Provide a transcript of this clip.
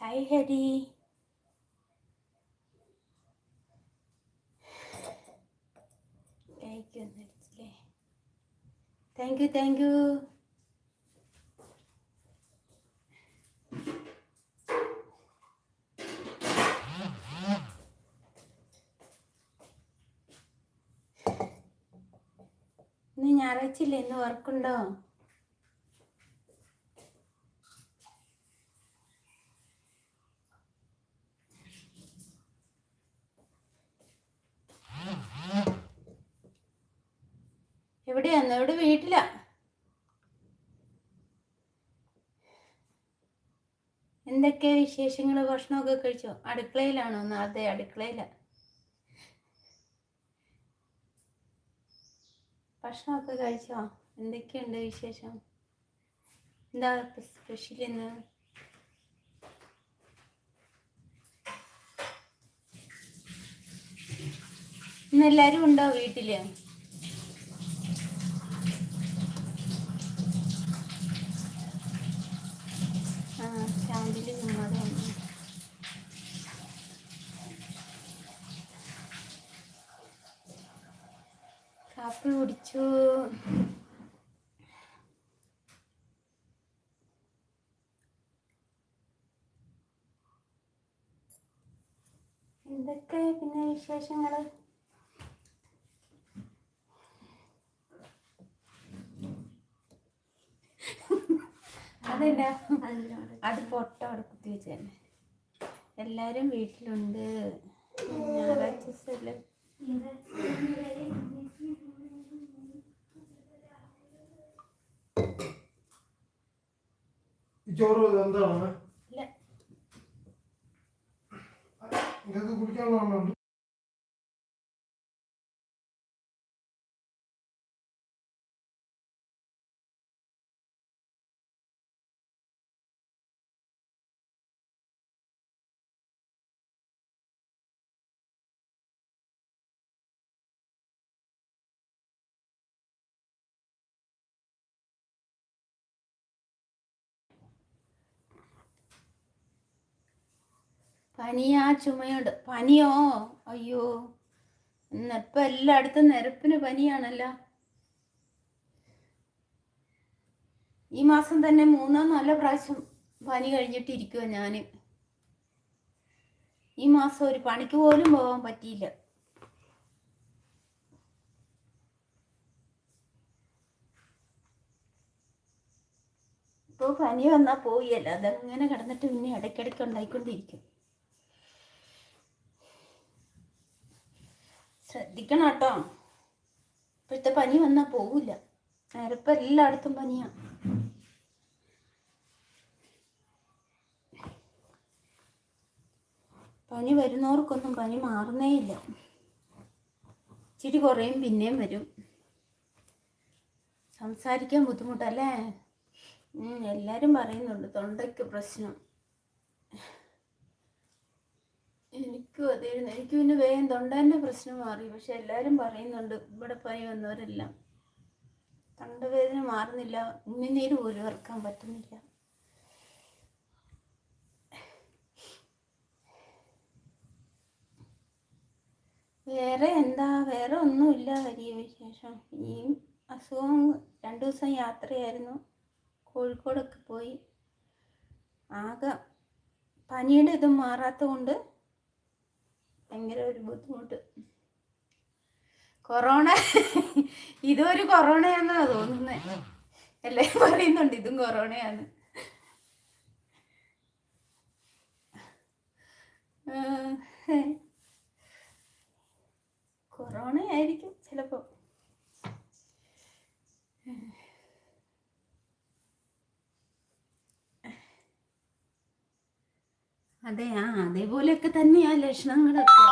Hi Hari like ഒന്നടിച്ചില്ലേ thank you thank you ഇന്ന് ഞായറാഴ്ചയില്ലേ ഇന്ന് വർക്കുണ്ടോ എവിടെയാന്ന് എവിടെ? വീട്ടിലാ. എന്തൊക്കെ വിശേഷങ്ങൾ ഭക്ഷണമൊക്കെ കഴിച്ചോ? അടുക്കളയിലാണോ നാളത്തെ അടുക്കളയില? ഭക്ഷണമൊക്കെ കഴിച്ചോ? എന്തൊക്കെയുണ്ട് വിശേഷം? എന്താ സ്പെഷ്യൽ ഇന്ന്? ഇന്ന് എല്ലാരും ഉണ്ടോ വീട്ടിൽ? കാപ്പി കുടിച്ചു. എന്തൊക്കെ പിന്നെ വിശേഷങ്ങൾ? അതല്ല അത് ഫോട്ടോ അവിടെ കുത്തി വെച്ചതന്നെ. എല്ലാരും വീട്ടിലുണ്ട്. ഞായറാഴ്ച Doğru olan da ama. പനിയാ ചുമയുണ്ട് പനിയോ? അയ്യോ. ഇന്നിപ്പം എല്ലായിടത്തും നിരപ്പിന് പനിയാണല്ലോ. ഈ മാസം തന്നെ മൂന്നോ നാലോ പ്രാവശ്യം പനി കഴിഞ്ഞിട്ടിരിക്കുക ഞാൻ ഈ മാസം ഒരു പണിക്ക് പോലും പോകാൻ പറ്റിയില്ല. ഇപ്പോൾ പനി വന്നാൽ പോയല്ല അതങ്ങനെ കിടന്നിട്ട് പിന്നെ ഇടയ്ക്കിടയ്ക്ക് ഉണ്ടായിക്കൊണ്ടിരിക്കും. ശ്രദ്ധിക്കണം കേട്ടോ ഇപ്പോഴത്തെ പനി വന്നാൽ പോവില്ല നേരപ്പം എല്ലായിടത്തും പനിയാണ് പനി വരുന്നവർക്കൊന്നും പനി മാറുന്നേ ഇല്ല. ഇച്ചിരി കുറയും പിന്നെയും വരും. സംസാരിക്കാൻ ബുദ്ധിമുട്ടല്ലേ? എല്ലാവരും പറയുന്നുണ്ട് തൊണ്ടയ്ക്ക് പ്രശ്നം. എനിക്കും അതായിരുന്നു എനിക്ക് പിന്നെ വേഗം തൊണ്ടേന്റെ പ്രശ്നം മാറി. പക്ഷെ എല്ലാവരും പറയുന്നുണ്ട് ഇവിടെ പനി വന്നവരെല്ലാം. തൊണ്ടവേദന മാറുന്നില്ല. ഉമ്മിനീര് പോലും ഇറക്കാൻ പറ്റുന്നില്ല. വേറെ എന്താ? വേറെ ഒന്നുമില്ല വലിയ വിശേഷം. ഈ അസുഖം രണ്ടു ദിവസം യാത്രയായിരുന്നു. കോഴിക്കോടൊക്കെ പോയി. ആകെ പനിയുടെ ഇത് മാറാത്ത കൊണ്ട് ഭയങ്കര ഒരു ബുദ്ധിമുട്ട്. കൊറോണ ഇതും ഒരു കൊറോണയാന്നാ തോന്നുന്നത് എല്ലാവരും പറയുന്നുണ്ട് ഇതും കൊറോണയാണ്. കൊറോണ ആയിരിക്കും ചിലപ്പോൾ അതെ ആ അതേപോലെയൊക്കെ തന്നെയാ ലക്ഷണങ്ങളൊക്കെ.